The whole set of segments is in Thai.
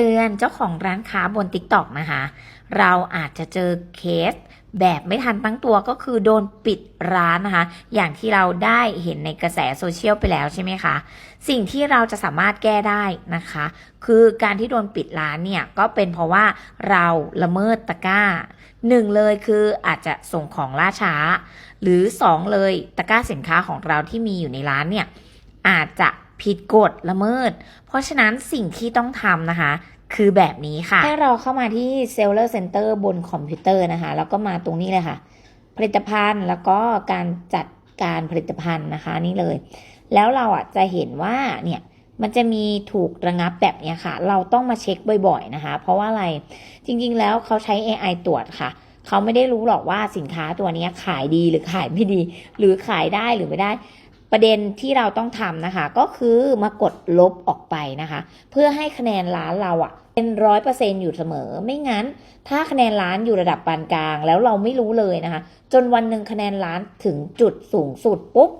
เตือนเจ้าของร้านค้าบน t ิ k t o k นะคะ เราอาจจะเจอเคสแบบไม่ทันตั้งตัวก็คือโดนปิดร้านนะคะ อย่างที่เราได้เห็นในกระแสโซเชียลไปแล้วใช่ไหมคะ สิ่งที่เราจะสามารถแก้ได้นะคะ คือการที่โดนปิดร้านเนี่ย ก็เป็นเพราะว่าเราละเมิดตะกร้าหนึ่งเลยคืออาจจะส่งของล่าช้า หรือสองเลยตะกร้าสินค้าของเราที่มีอยู่ในร้านเนี่ยอาจจะ ผิดกฎละเมิด เพราะฉะนั้นสิ่งที่ต้องทำนะคะ คือแบบนี้ค่ะ ให้เราเข้ามาที่ Seller Center บนคอมพิวเตอร์นะคะ แล้วก็มาตรงนี้เลยค่ะ ผลิตภัณฑ์แล้วก็การจัดการผลิตภัณฑ์นะคะนี่เลย แล้วเราอะจะเห็นว่าเนี่ยมันจะมีถูกระงับแบบเนี้ยค่ะ เราต้องมาเช็คบ่อยๆนะคะ เพราะว่าอะไรจริงๆแล้วเขาใช้ AI ตรวจค่ะ เขาไม่ได้รู้หรอกว่าสินค้าตัวนี้ขายดีหรือขายไม่ดี หรือขายได้หรือไม่ได้ ประเด็นที่เราต้องทำนะคะ ก็คือมากดลบออกไปนะคะ เพื่อให้คะแนนร้านเราอะเป็นร้อยเปอร์เซ็นอยู่เสมอ ไม่งั้น ถ้าคะแนนร้านอยู่ระดับปานกลาง แล้วเราไม่รู้เลยนะคะ จนวันหนึ่งคะแนนร้านถึงจุดสูงสุดปุ๊บ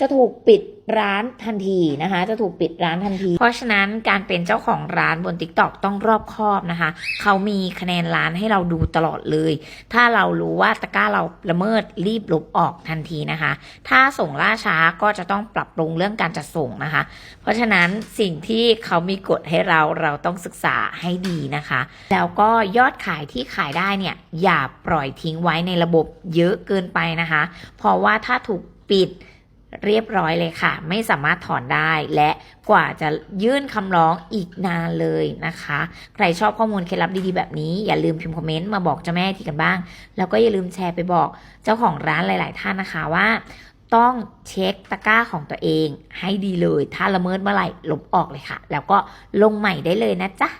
จะถูกปิดร้านทันทีนะคะ จะถูกปิดร้านทันที เพราะฉะนั้นการเป็นเจ้าของร้านบน t ิ k t o k ต้องรอบคอบนะคะ เขามีคะแนนร้านให้เราดูตลอดเลย ถ้าเรารู้ว่าตะกร้าเราละเมิดรีบลบออกทันทีนะคะ ถ้าส่งล่าช้าก็จะต้องปรับปรุงเรื่องการจัดส่งนะคะ เพราะฉะนั้นสิ่งที่เขามีกฎให้เราเราต้องศึกษาให้ดีนะคะ แล้วก็ยอดขายที่ขายได้เนี่ยอย่าปล่อยทิ้งไว้ในระบบเยอะเกินไปนะคะ เพราะว่าถ้าถูกปิด เรียบร้อยเลยค่ะ ไม่สามารถถอนได้และกว่าจะยื่นคำร้องอีกนานเลยนะคะ ใครชอบข้อมูลเคล็ดลับดีๆแบบนี้ อย่าลืมพิมพ์คอมเมนต์มาบอกเจ้าแม่ทีกันบ้าง แล้วก็อย่าลืมแชร์ไปบอกเจ้าของร้านหลาย ๆ ท่านนะคะว่าต้องเช็คตะกร้าของตัวเองให้ดีเลย ถ้าละเมิดเมื่อไหร่ลบออกเลยค่ะ แล้วก็ลงใหม่ได้เลยนะจ๊ะ